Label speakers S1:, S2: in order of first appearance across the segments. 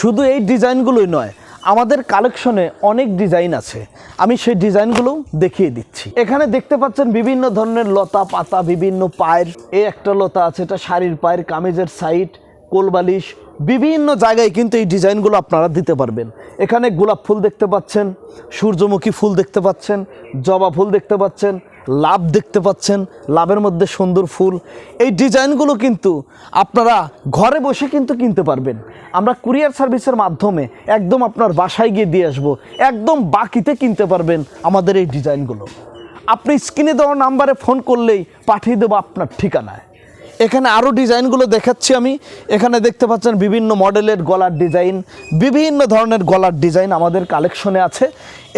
S1: শুধু এই ডিজাইনগুলোই নয়, আমাদের কালেকশনে অনেক ডিজাইন আছে। আমি সেই ডিজাইনগুলো দেখিয়ে দিচ্ছি। এখানে দেখতে পাচ্ছেন বিভিন্ন ধরনের লতা পাতা, বিভিন্ন পায়ের, এই একটা লতা আছে, এটা শাড়ির পায়ের কামিজের সাইড কোলবালিশ বিভিন্ন জায়গায় কিন্তু এই ডিজাইনগুলো আপনারা দিতে পারবেন। এখানে গোলাপ ফুল দেখতে পাচ্ছেন, সূর্যমুখী ফুল দেখতে পাচ্ছেন, জবা ফুল দেখতে পাচ্ছেন লাভ দেখতে পাচ্ছেন, লাভের মধ্যে সুন্দর ফুল। এই ডিজাইনগুলো কিন্তু আপনারা ঘরে বসে কিন্তু কিনতে পারবেন। আমরা কুরিয়ার সার্ভিসের মাধ্যমে একদম আপনার বাসায় গিয়ে দিয়ে আসব, একদম বাকিতে কিনতে পারবেন আমাদের এই ডিজাইনগুলো। আপনি স্ক্রিনে দেওয়া নাম্বারে ফোন করলেই পাঠিয়ে দেবো আপনার ঠিকানায়। এখানে আরও ডিজাইনগুলো দেখাচ্ছি আমি। এখানে দেখতে পাচ্ছেন বিভিন্ন মডেলের গলার ডিজাইন, বিভিন্ন ধরনের গলার ডিজাইন আমাদের কালেকশনে আছে।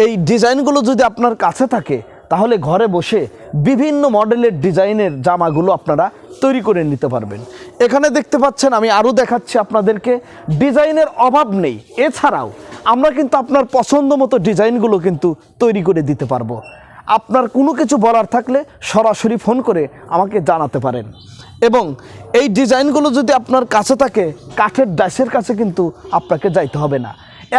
S1: এই ডিজাইনগুলো যদি আপনার কাছে থাকে তাহলে ঘরে বসে বিভিন্ন মডেলের ডিজাইনের জামাগুলো আপনারা তৈরি করে নিতে পারবেন। এখানে দেখতে পাচ্ছেন, আমি আরও দেখাচ্ছি আপনাদেরকে। ডিজাইনের অভাব নেই। এছাড়াও আমরা কিন্তু আপনার পছন্দ মতো ডিজাইনগুলো কিন্তু তৈরি করে দিতে পারব। আপনার কোনো কিছু বলার থাকলে সরাসরি ফোন করে আমাকে জানাতে পারেন। এবং এই ডিজাইনগুলো যদি আপনার কাছে থাকে, কাঠের ডাইসের কাছে কিন্তু আপনাকে যাইতে হবে না।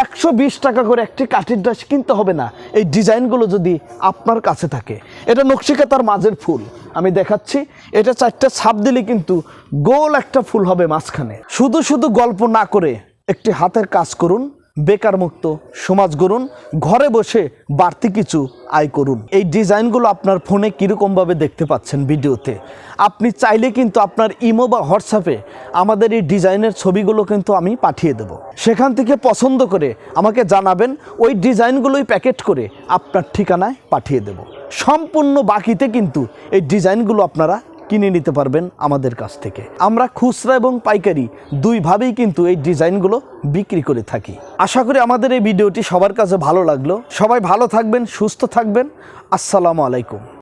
S1: একশো বিশ টাকা করে একটি কাঠির ড্রেস কিনতে হবে না। এই ডিজাইনগুলো যদি আপনার কাছে থাকে, এটা নকশিকাতার মাঝের ফুল। আমি দেখাচ্ছি, এটা চারটে ছাপ দিলে কিন্তু গোল একটা ফুল হবে মাঝখানে। শুধু শুধু গল্প না করে একটি হাতের কাজ করুন। বেকার মুক্ত সমাজ গড়ুন, ঘরে বসে বাড়তি কিছু আয় করুন। এই ডিজাইনগুলো আপনার ফোনে কীরকমভাবে দেখতে পাচ্ছেন ভিডিওতে। আপনি চাইলে কিন্তু আপনার ইমো বা হোয়াটসঅ্যাপে আমাদের এই ডিজাইনের ছবিগুলো কিন্তু আমি পাঠিয়ে দেব। সেখান থেকে পছন্দ করে আমাকে জানাবেন, ওই ডিজাইনগুলোই প্যাকেট করে আপনার ঠিকানায় পাঠিয়ে দেব। সম্পূর্ণ বাকিতে কিন্তু এই ডিজাইনগুলো আপনারা কিনে নিতে পারবেন আমাদের কাছ থেকে। আমরা খুচরা এবং পাইকারি দুইভাবেই কিন্তু এই ডিজাইনগুলো বিক্রি করে থাকি। আশা করি আমাদের এই ভিডিওটি সবার কাছে ভালো লাগল। সবাই ভালো থাকবেন, সুস্থ থাকবেন। আসসালামু আলাইকুম।